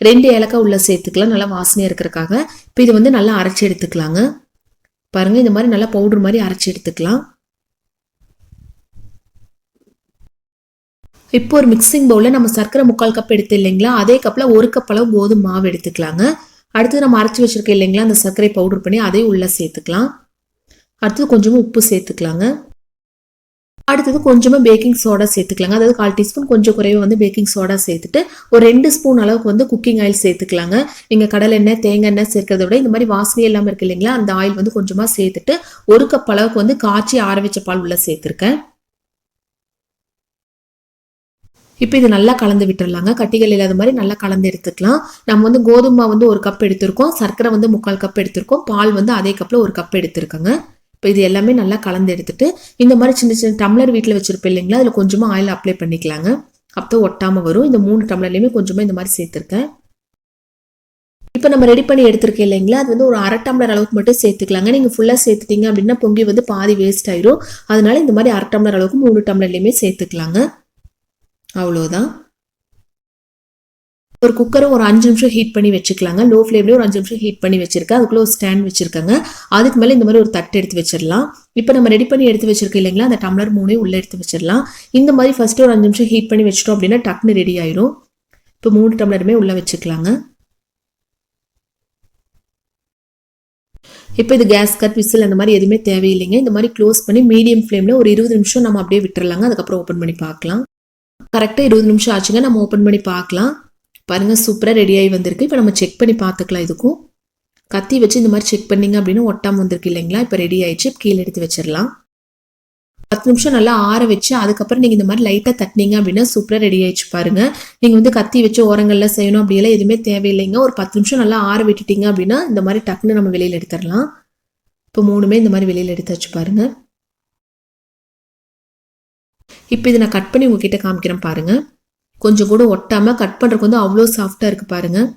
ரெண்டு ஏலக்காய் உள்ளே சேர்த்துக்கலாம். நல்லா வாசனையாக இருக்கிறக்காக இப்போ இது வந்து நல்லா அரைச்சி எடுத்துக்கலாங்க. பாருங்கள் இந்த மாதிரி நல்லா பவுடர் மாதிரி அரைச்சி எடுத்துக்கலாம். இப்போ ஒரு மிக்சிங் பவுலில் நம்ம சர்க்கரை முக்கால் கப் எடுத்து இல்லைங்களா? அதே கப்பில் ஒரு கப் அளவு கோதுமை மாவு எடுத்துக்கலாங்க. அடுத்து நம்ம அரைச்சி வச்சிருக்கோம் இல்லைங்களா? அந்த சர்க்கரை பவுடர் பண்ணி அதையும் உள்ளே சேர்த்துக்கலாம். அடுத்து கொஞ்சமாக உப்பு சேர்த்துக்கலாங்க. அடுத்தது கொஞ்சமாக பேக்கிங் சோடா சேர்த்துக்கலாங்க. அதாவது கால் டீஸ்பூன் கொஞ்சம் குறைவாக வந்து பேக்கிங் சோடா சேர்த்துட்டு ஒரு ரெண்டு ஸ்பூன் அளவுக்கு வந்து குக்கிங் ஆயில் சேர்த்துக்கலாங்க. நீங்கள் கடலை எண்ணெய் தேங்காய் எண்ணெய் சேர்க்கறத விட இந்த மாதிரி வாசனை இல்லாமல் இருக்கு இல்லைங்களா? அந்த ஆயில் வந்து கொஞ்சமாக சேர்த்துட்டு ஒரு கப் அளவுக்கு வந்து காய்ச்சி ஆற பால் உள்ள சேர்த்துருக்கேன். இப்போ இது நல்லா கலந்து விட்டுடலாங்க கட்டிகள் இல்லாத மாதிரி நல்லா கலந்து எடுத்துக்கலாம். நம்ம வந்து கோதுமை வந்து ஒரு கப் எடுத்திருக்கோம். சர்க்கரை வந்து முக்கால் கப் எடுத்திருக்கோம். பால் வந்து அதே கப்பில் ஒரு கப் எடுத்திருக்கோங்க. இப்போ இது எல்லாமே நல்லா கலந்து எடுத்துட்டு இந்த மாதிரி சின்ன சின்ன டம்ளர் வீட்டில் வச்சிருப்பேன் இல்லைங்களா? அதில் கொஞ்சமாக ஆயில் அப்ளை பண்ணிக்கலாங்க. அப்போ ஒட்டாமல் வரும். இந்த மூணு டம்ளர்லேயுமே கொஞ்சமாக இந்த மாதிரி சேர்த்துருக்கேன். இப்போ நம்ம ரெடி பண்ணி எடுத்திருக்கேன் இல்லைங்களா? அது வந்து ஒரு அரை டம்ளர் அளவுக்கு மட்டும் சேர்த்துக்கலாங்க. நீங்கள் ஃபுல்லாக சேர்த்துட்டீங்க அப்படின்னா பொங்கி வந்து பாதி வேஸ்ட் ஆயிரும். அதனால இந்த மாதிரி அரை டம்ளர் அளவுக்கு மூணு டம்ளர்லேயுமே சேர்த்துக்கலாங்க. அவ்வளோதான் ஒரு குக்கரை ஒரு அஞ்சு நிமிஷம் ஹீட் பண்ணி வச்சுக்கலாங்க. லோ ஃப்ளேம்லேயே ஒரு அஞ்சு நிமிஷம் ஹீட் பண்ணி வச்சிருக்கேன். அதுக்குள்ளே ஒரு ஸ்டாண்ட் வச்சிருக்காங்க. அதுக்கு மேலே இந்த மாதிரி ஒரு தட்டு எடுத்து வச்சிடலாம் இப்போ நம்ம ரெடி பண்ணி எடுத்து வச்சிருக்கோம் இல்லைங்களா? அந்த டம்ளர் மூணே உள்ளே எடுத்து வச்சிடலாம் இந்த மாதிரி ஃபஸ்ட்டு ஒரு அஞ்சு நிமிஷம் ஹீட் பண்ணி வச்சிட்டோம் அப்படின்னா டக்குன்னு ரெடி ஆயிரும். இப்போ மூணு டம்ளருமே உள்ளே வச்சுக்கலாங்க. இப்போ இது கேஸ் கட் விசில் அந்த மாதிரி எதுவுமே தேவையில்லைங்க. இந்த மாதிரி க்ளோஸ் பண்ணி மீடியம் ஃப்ளேமில் ஒரு இருபது நிமிஷம் நம்ம அப்படியே விட்டுறலாங்க. அதுக்கப்புறம் ஓப்பன் பண்ணி பார்க்கலாம். கரெக்டாக இருபது நிமிஷம் ஆச்சுங்க. நம்ம ஓப்பன் பண்ணி பார்க்கலாம். பாருங்கள் சூப்பராக ரெடியாகி வந்திருக்கு. இப்போ நம்ம செக் பண்ணி பார்த்துக்கலாம் இதுக்கும். கத்தி வச்சு இந்த மாதிரி செக் பண்ணிங்க அப்படின்னா ஒட்டாமல் வந்திருக்கு இல்லைங்களா? இப்போ ரெடி ஆயிடுச்சு. கீழே எடுத்து வச்சிடலாம். பத்து நிமிஷம் நல்லா ஆற வச்சு அதுக்கப்புறம் நீங்கள் இந்த மாதிரி லைட்டாக தட்டினீங்க அப்படின்னா சூப்பராக ரெடி ஆயிடுச்சு பாருங்க. நீங்கள் வந்து கத்தி வச்சு ஓரங்களில் செய்யணும் அப்படியெல்லாம் எதுவுமே தேவையில்லைங்க. ஒரு பத்து நிமிஷம் நல்லா ஆற விட்டுட்டீங்க அப்படின்னா இந்த மாதிரி டக்குன்னு நம்ம வெளியில் எடுத்துடலாம். இப்போ மூணுமே இந்த மாதிரி வெளியில் எடுத்து வச்சு பாருங்க. இப்போ இதை நான் கட் பண்ணி உங்ககிட்ட காமிக்கிறேன் பாருங்கள் கொஞ்சம் கூட ஒட்டாமல் கட் பண்ணுறதுக்கு வந்து அவ்வளோ சாஃப்டாக இருக்குது பாருங்கள்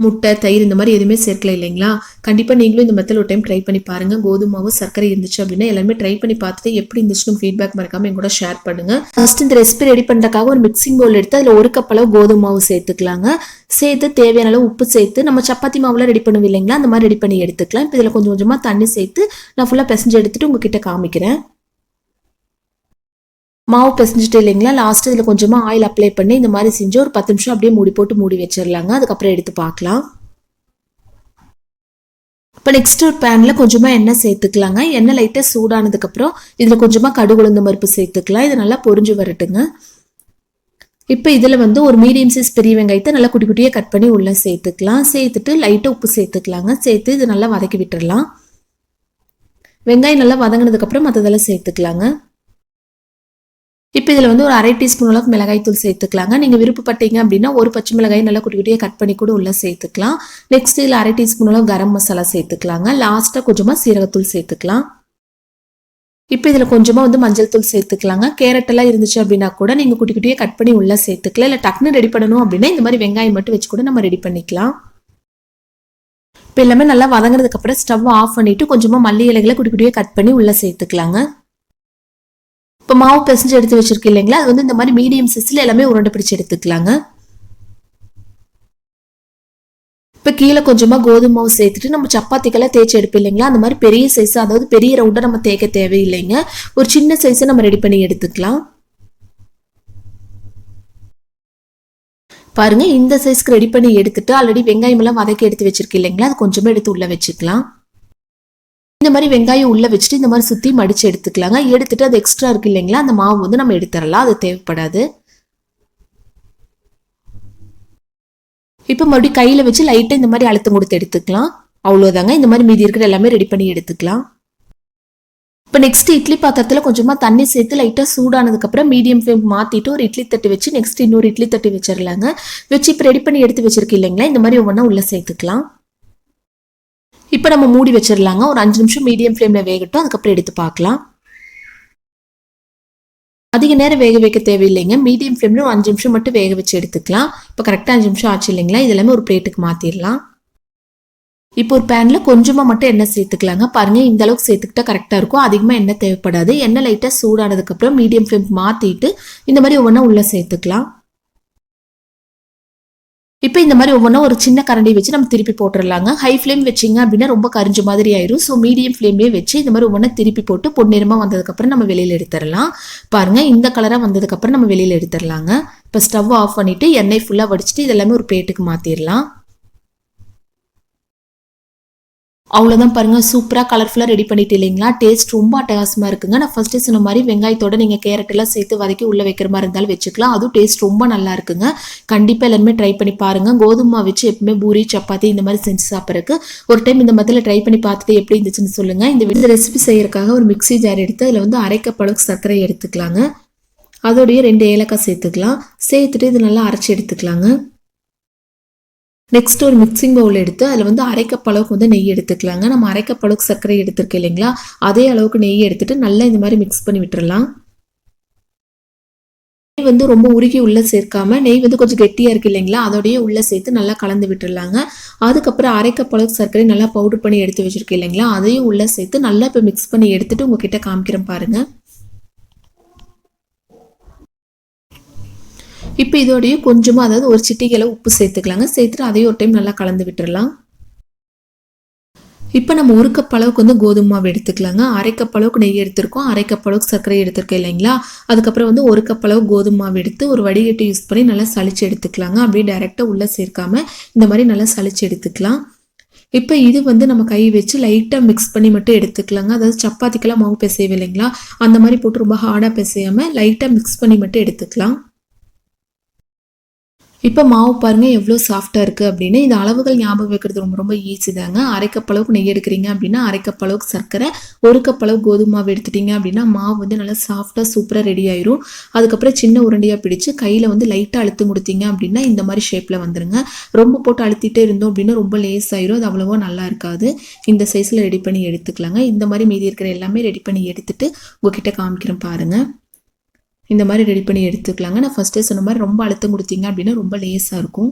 முட்டை தயிர் இந்த மாதிரி எதுவுமே சேர்க்கல இல்லைங்களா? கண்டிப்பாக நீங்களும் இந்த மெத்தட் ஒரு டைம் ட்ரை பண்ணி பாருங்கள் கோதுமாவும் சர்க்கரை இருந்துச்சு அப்படின்னா எல்லாமே ட்ரை பண்ணி பார்த்துட்டு எப்படி இருந்துச்சுன்னு ஃபீட்பேக் மறக்காம என் கூட ஷேர் பண்ணுங்க. ஃபஸ்ட் இந்த ரெசிபி ரெடி பண்ணுறதுக்காக ஒரு மிக்சிங் பவுல் எடுத்து அதில் ஒரு கப் அளவு கோதுமை மாவு சேர்த்துக்கலாங்க. சேர்த்து தேவையான அளவு உப்பு சேர்த்து நம்ம சப்பாத்தி மாவுலாம் ரெடி பண்ணுவோம் இல்லைங்களா? அந்த மாதிரி ரெடி பண்ணி எடுத்துக்கலாம். இப்போ இதில் கொஞ்சம் கொஞ்சமாக தண்ணி சேர்த்து நான் ஃபுல்லாக பிசைஞ்சு எடுத்துகிட்டு உங்ககிட்ட காமிக்கிறேன். மாவு பிசைஞ்சிட்டு இல்லைங்களா? லாஸ்ட் இதில் கொஞ்சமாக ஆயில் அப்ளை பண்ணி இந்த மாதிரி செஞ்சு ஒரு பத்து நிமிஷம் அப்படியே மூடி போட்டு மூடி வச்சிடலாங்க. அதுக்கப்புறம் எடுத்து பார்க்கலாம். இப்போ நெக்ஸ்ட் ஒரு பேனில் கொஞ்சமாக எண்ணெய் சேர்த்துக்கலாங்க. எண்ணெய் லைட்டாக சூடானதுக்கப்புறம் இதில் கொஞ்சமாக கடுகுளுந்த மறுப்பு சேர்த்துக்கலாம். இது நல்லா பொரிஞ்சு வரட்டுங்க. இப்போ இதில் வந்து ஒரு மீடியம் சைஸ் பெரிய வெங்காயத்தை நல்லா குட்டி குட்டியாக கட் பண்ணி உள்ளே சேர்த்துக்கலாம். சேர்த்துட்டு லைட்டாக உப்பு சேர்த்துக்கலாங்க. சேர்த்து இது நல்லா வதக்கி விட்டுடலாம் வெங்காயம் நல்லா வதங்கினதுக்கப்புறம் மற்றதெல்லாம் சேர்த்துக்கலாங்க. இப்போ இதில் வந்து ஒரு அரை டீஸ்பூன் அளவுக்கு மிளகாய் தூள் சேர்த்துக்கலாங்க. நீங்கள் விருப்பப்பட்டீங்க அப்படின்னா ஒரு பச்சை மிளகாய் நல்லா குட்டி குட்டியாக கட் பண்ணி கூட உள்ளே சேர்த்துக்கலாம். நெக்ஸ்ட் இதில் அரை டீஸ்பூன் அளவு கரம் மசாலா சேர்த்துக்கலாங்க. லாஸ்ட்டாக கொஞ்சமாக சீரகத்தூள் சேர்த்துக்கலாம். இப்போ இதில் கொஞ்சமாக வந்து மஞ்சள் தூள் சேர்த்துக்கலாங்க. கேரட்டெல்லாம் இருந்துச்சு அப்படின்னா கூட நீங்கள் குட்டி குட்டியாக கட் பண்ணி உள்ளே சேர்த்துக்கலாம். இல்லை டக்குன்னு ரெடி பண்ணணும் அப்படின்னா இந்த மாதிரி வெங்காயம் மட்டும் வச்சு கூட நம்ம ரெடி பண்ணிக்கலாம். இப்போ எல்லாமே நல்லா வதங்கினதுக்கப்புறம் ஸ்டவ் ஆஃப் பண்ணிவிட்டு கொஞ்சமாக மல்லி இலைகளை குட்டி குட்டியாக கட் பண்ணி உள்ளே சேர்த்துக்கலாங்க. இப்போ மாவு பிசைஞ்சு எடுத்து வச்சிருக்கு இல்லைங்களா? அது வந்து இந்த மாதிரி மீடியம் சைஸில் எல்லாமே உருண்டை பிடிச்சி எடுத்துக்கலாங்க. இப்போ கீழே கொஞ்சமாக கோதுமை மாவு சேர்த்துட்டு நம்ம சப்பாத்திக்கெல்லாம் தேய்ச்சி எடுப்போம் இல்லைங்களா? அந்த மாதிரி பெரிய சைஸ் அதாவது பெரிய ரவுண்டாக நம்ம தேய்க்க தேவையில்லைங்க. ஒரு சின்ன சைஸை நம்ம ரெடி பண்ணி எடுத்துக்கலாம். பாருங்க இந்த சைஸ்க்கு ரெடி பண்ணி எடுத்துட்டு ஆல்ரெடி வெங்காயம் எல்லாம் வதக்கி எடுத்து வச்சிருக்கு இல்லைங்களா? அது கொஞ்சமாக எடுத்து உள்ள வச்சுக்கலாம். இந்த மாதிரி வெங்காயம் உள்ளே வச்சுட்டு இந்த மாதிரி சுற்றி மடித்து எடுத்துக்கலாங்க. எடுத்துட்டு அது எக்ஸ்ட்ரா இருக்கு இல்லைங்களா? அந்த மாவு வந்து நம்ம எடுத்துடலாம். அது தேவைப்படாது. இப்போ மறுபடியும் கையில் வச்சு லைட்டாக இந்த மாதிரி அழுத்தம் கொடுத்து எடுத்துக்கலாம். அவ்வளோதாங்க இந்த மாதிரி மீதி இருக்கிற எல்லாமே ரெடி பண்ணி எடுத்துக்கலாம். இப்போ நெக்ஸ்ட் இட்லி பாத்திரத்தில் கொஞ்சமாக தண்ணி சேர்த்து லைட்டாக சூடானதுக்கப்புறம் மீடியம் ஃப்ளேம் மாற்றிட்டு ஒரு இட்லி தட்டு வச்சு நெக்ஸ்ட் இன்னொரு இட்லி தட்டு வச்சிடலாங்க வச்சு இப்போ ரெடி பண்ணி எடுத்து வச்சிருக்கு இல்லைங்களா? இந்த மாதிரி ஒவ்வொன்றா உள்ளே சேர்த்துக்கலாம். இப்போ நம்ம மூடி வச்சிடலாங்க. ஒரு அஞ்சு நிமிஷம் மீடியம் ஃப்ளேமில் வேகட்டும். அதுக்கப்புறம் எடுத்து பார்க்கலாம். அதிக நேரம் வேக வைக்க தேவையில்லைங்க. மீடியம் ஃப்ளேமில் ஒரு அஞ்சு நிமிஷம் மட்டும் வேக வச்சு எடுத்துக்கலாம். இப்போ கரெக்டாக அஞ்சு நிமிஷம் ஆச்சு இல்லைங்களா? இது எல்லாமே ஒரு பிளேட்டுக்கு மாற்றிடலாம் இப்போ ஒரு பேனில் கொஞ்சமாக மட்டும் எண்ணெய் சேர்த்துக்கலாங்க. பாருங்கள் இந்த அளவுக்கு சேர்த்துக்கிட்டா கரெக்டாக இருக்கும். அதிகமாக எண்ணெய் தேவைப்படாது. எண்ணெய் லைட்டாக சூடானதுக்கப்புறம் மீடியம் ஃப்ளேம் மாற்றிட்டு இந்த மாதிரி ஒவ்வொன்றா உள்ளே சேர்த்துக்கலாம். இப்போ இந்த மாதிரி ஒவ்வொன்றா ஒரு சின்ன கரண்டி வச்சு நம்ம திருப்பி போட்டுடலாங்க ஹை ஃப்ளேம் வச்சிங்க அப்படின்னா ரொம்ப கரிஞ்ச மாதிரி ஆயிரும். ஸோ மீடியம் ஃப்ளேம்லேயே வச்சு இந்த மாதிரி ஒவ்வொன்றா திருப்பி போட்டு பொன்னிறமாக வந்ததுக்கப்புறம் நம்ம வெளியில் எடுத்துடலாம். பாருங்கள் இந்த கலராக வந்ததுக்கப்புறம் நம்ம வெளியில் எடுத்துடலாங்க. இப்போ ஸ்டவ் ஆஃப் பண்ணிவிட்டு எண்ணெய் ஃபுல்லாக வடிச்சிட்டு இதெல்லாமே ஒரு பிளேட்டுக்கு மாற்றிடலாம் அவ்வளோதான் பாருங்கள் சூப்பராக கலர்ஃபுல்லாக ரெடி பண்ணிட்டு இல்லைங்களா? டேஸ்ட் ரொம்ப அட்டகாசமாக இருக்குங்க. நான் ஃபஸ்ட்டு சொன்ன மாதிரி வெங்காயத்தோட நீங்கள் கேரட் எல்லாம் சேர்த்து வதக்கி உள்ளே வைக்கிற மாதிரி இருந்தாலும் வச்சுக்கலாம். அதுவும் டேஸ்ட் ரொம்ப நல்லா இருக்குங்க. கண்டிப்பாக எல்லாருமே ட்ரை பண்ணி பாருங்கள் கோதுமை வச்சு எப்பவுமே பூரி சப்பாத்தி இந்த மாதிரி செஞ்சு சாப்பிட்றதுக்கு. ஒரு டைம் இந்த மாதிரி ட்ரை பண்ணி பார்த்துட்டு எப்படி இருந்துச்சுன்னு சொல்லுங்கள் இந்த ரெசிபி செய்யறதுக்காக ஒரு மிக்ஸி ஜார் எடுத்து அதில் வந்து அரைக்கப்பளவுக்கு சர்க்கரை எடுத்துக்கலாங்க. அதோடைய ரெண்டு ஏலக்காய் சேர்த்துக்கலாம். சேர்த்துட்டு இது நல்லா அரைச்சி எடுத்துக்கலாங்க. நெக்ஸ்ட் ஒரு மிக்சிங் பவுல் எடுத்து அதில் வந்து அரைக்கப் அளவுக்கு வந்து நெய் எடுத்துக்கலாங்க. நம்ம அரைக்கப் அளவுக்கு சர்க்கரை எடுத்துருக்கோம் இல்லைங்களா? அதே அளவுக்கு நெய் எடுத்துட்டு நல்லா இந்த மாதிரி மிக்ஸ் பண்ணி விட்டுறலாம். நெய் வந்து ரொம்ப உருகி உள்ளே சேர்க்காம நெய் வந்து கொஞ்சம் கெட்டியாக இருக்கு இல்லைங்களா? அதோடய உள்ளே சேர்த்து நல்லா கலந்து விட்டுருலாங்க அதுக்கப்புறம் அரைக்கப் அளவுக்கு சர்க்கரை நல்லா பவுடர் பண்ணி எடுத்து வச்சிருக்கேன் இல்லைங்களா? அதையும் உள்ளே சேர்த்து நல்லா இப்போ மிக்ஸ் பண்ணி எடுத்துட்டு உங்ககிட்ட காமிக்கிறேன் பாருங்கள் இப்போ இதோடய கொஞ்சமாக அதாவது ஒரு சிட்டிகளை உப்பு சேர்த்துக்கலாங்க. சேர்த்துட்டு அதையும் ஒரு டைம் நல்லா கலந்து விட்டுடலாம் இப்போ நம்ம ஒரு கப் அளவுக்கு வந்து கோதுமை மாவு எடுத்துக்கலாங்க. அரை கப் அளவுக்கு நெய் எடுத்திருக்கோம். அரை கப் அளவுக்கு சர்க்கரை எடுத்திருக்கோம் இல்லைங்களா? அதுக்கப்புறம் வந்து ஒரு கப் அளவு கோதுமை மாவு எடுத்து ஒரு வடிகட்டி யூஸ் பண்ணி நல்லா சளிச்சு எடுத்துக்கலாங்க. அப்படியே டைரெக்டாக உள்ளே சேர்க்காம இந்த மாதிரி நல்லா சளிச்சு எடுத்துக்கலாம். இப்போ இது வந்து நம்ம கை வச்சு லைட்டாக மிக்ஸ் பண்ணி மட்டும் எடுத்துக்கலாங்க. அதாவது சப்பாத்திக்கெல்லாம் மாவு பிசையவே இல்லைங்களா? அந்த மாதிரி போட்டு ரொம்ப ஹார்டாக பிசையாமல் லைட்டாக மிக்ஸ் பண்ணி மட்டும் எடுத்துக்கலாம். இப்போ மாவு பாருங்கள் எவ்வளோ சாஃப்டாக இருக்குது அப்படின்னு. இந்த அளவுகள் ஞாபகம் வைக்கிறது ரொம்ப ரொம்ப ஈஸி தாங்க. அரைக்கப் அளவுக்கு நெய் எடுக்கிறீங்க அப்படின்னா அரைக்கப்பளவுக்கு சர்க்கரை ஒரு கப் அளவு கோதுமை மாவு எடுத்துட்டீங்க அப்படின்னா மாவு வந்து நல்லா சாஃப்டாக சூப்பராக ரெடி ஆயிரும். அதுக்கப்புறம் சின்ன உருண்டையாக பிடிச்சு கையில் வந்து லைட்டாக அழுத்து கொடுத்தீங்க அப்படின்னா இந்த மாதிரி ஷேப்பில் வந்துருங்க. ரொம்ப போட்டு அழுத்திட்டே இருந்தோம் அப்படின்னா ரொம்ப லேஸ் ஆயிரும். அது அவ்வளோவா நல்லா இருக்காது. இந்த சைஸில் ரெடி பண்ணி எடுத்துக்கலாங்க. இந்த மாதிரி மீதி இருக்கிற எல்லாமே ரெடி பண்ணி எடுத்துட்டு உங்ககிட்ட காமிக்கிறேன் பாருங்கள் இந்த மாதிரி ரெடி பண்ணி எடுத்துக்கலாங்க. நான் ஃபஸ்ட்டே சொன்ன மாதிரி ரொம்ப அழுத்தம் கொடுத்தீங்க அப்படின்னா ரொம்ப லேஸாக இருக்கும்.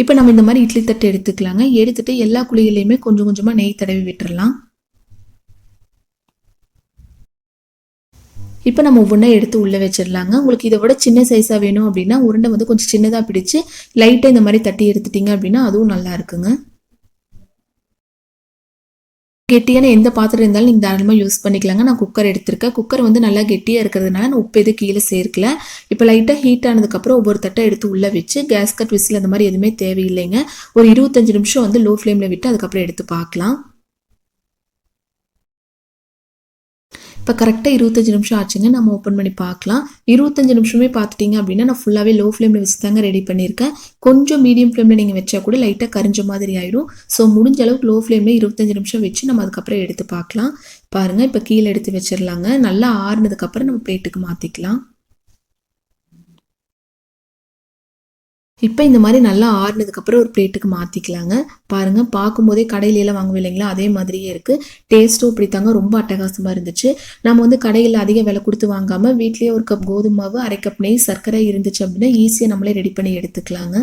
இப்போ நம்ம இந்த மாதிரி இட்லி தட்டு எடுத்துக்கலாங்க. எடுத்துட்டு எல்லா குழிகளையுமே கொஞ்சம் கொஞ்சமாக நெய் தடவி விட்டுறலாம். இப்போ நம்ம ஒவ்வொன்றா எடுத்து உள்ளே வச்சிடலாங்க. உங்களுக்கு இதை விட சின்ன சைஸாக வேணும் அப்படின்னா உருண்டை வந்து கொஞ்சம் சின்னதாக பிடிச்சி லைட்டாக இந்த மாதிரி தட்டி எடுத்துட்டீங்க அப்படின்னா அதுவும் நல்லா இருக்குங்க. கெட்டியான எந்த பாத்திரம் இருந்தாலும் நீங்கள் தாராளமாக யூஸ் பண்ணிக்கலாங்க. நான் குக்கர் எடுத்திருக்கேன். குக்கர் வந்து நல்லா கெட்டியாக இருக்கிறதுனால நான் உப்பு எதுவும் கீழே சேர்க்கல. இப்போ லைட்டாக ஹீட் ஆனதுக்கப்புறம் ஒவ்வொரு தட்டை எடுத்து உள்ளே வச்சு கேஸ் கட் விசில் அந்த மாதிரி எதுவுமே தேவையில்லைங்க. ஒரு இருபத்தஞ்சு நிமிஷம் வந்து லோ ஃப்ளேமில் விட்டு அதுக்கப்புறம் எடுத்து பார்க்கலாம். இப்போ கரெக்டாக இருபத்தஞ்சி நிமிஷம் ஆச்சுங்க. நம்ம ஓப்பன் பண்ணி பார்க்கலாம். இருபத்தஞ்சு நிமிஷமே பார்த்துட்டிங்க அப்படின்னா நான் ஃபுல்லாகவே லோ ஃப்ளேமில் வச்சு தாங்க ரெடி பண்ணியிருக்கேன். கொஞ்சம் மீடியம் ஃப்ளேமில் நீங்கள் வச்சா கூட லைட்டாக கரிஞ்ச மாதிரி ஆயிடும். ஸோ முடிஞ்ச அளவுக்கு லோ ஃப்ளேமில் இருபத்தஞ்சி நிமிஷம் வச்சு நம்ம அதுக்கப்புறம் எடுத்து பார்க்கலாம். பாருங்கள் இப்போ கீழே எடுத்து வச்சிடலாங்க. நல்லா ஆறுனதுக்கப்புறம் நம்ம பிளேட்டுக்கு மாற்றிக்கலாம் இப்போ இந்த மாதிரி நல்லா ஆறுனதுக்கப்புறம் ஒரு பிளேட்டுக்கு மாற்றிக்கலாங்க பாருங்கள் பார்க்கும்போதே கடையிலலாம் வாங்குவோம் இல்லைங்களா? அதே மாதிரியே இருக்குது டேஸ்ட்டும் இப்படி தாங்க ரொம்ப அட்டகாசமாக இருந்துச்சு. நம்ம வந்து கடையில் அதிக விலை கொடுத்து வாங்காமல் வீட்லேயே ஒரு கப் கோதுமாவு அரை கப் நெய் சர்க்கரை இருந்துச்சு அப்படின்னா ஈஸியாக நம்மளே ரெடி பண்ணி எடுத்துக்கலாங்க.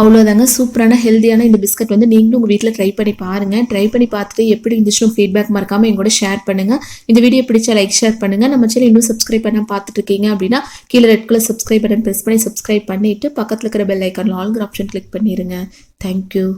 அவ்வளோதாங்க சூப்பரான ஹெல்த்தியான இந்த பிஸ்கட் வந்து நீங்களும் உங்கள் வீட்டில் ட்ரை பண்ணி பாருங்கள் ட்ரை பண்ணி பார்த்துட்டு எப்படி இருந்துச்சுன்னு ஃபீட்பேக் மறக்காமல் எங்கூட ஷேர் பண்ணுங்கள் இந்த வீடியோ பிடிச்சா லைக் ஷேர் பண்ணுங்கள் நம்ம சேனல் இன்னும் சப்ஸ்கிரைப் பண்ண பார்த்துட்டு இருக்கீங்க அப்படின்னா கீழே red colour subscribe button press பண்ணி சப்ஸ்கிரைப் பண்ணிவிட்டு பக்கத்தில் இருக்கிற பெல் ஐக்கான் ஆல்கிற ஆப்ஷன் கிளிக் பண்ணிடுங்க தேங்க்யூ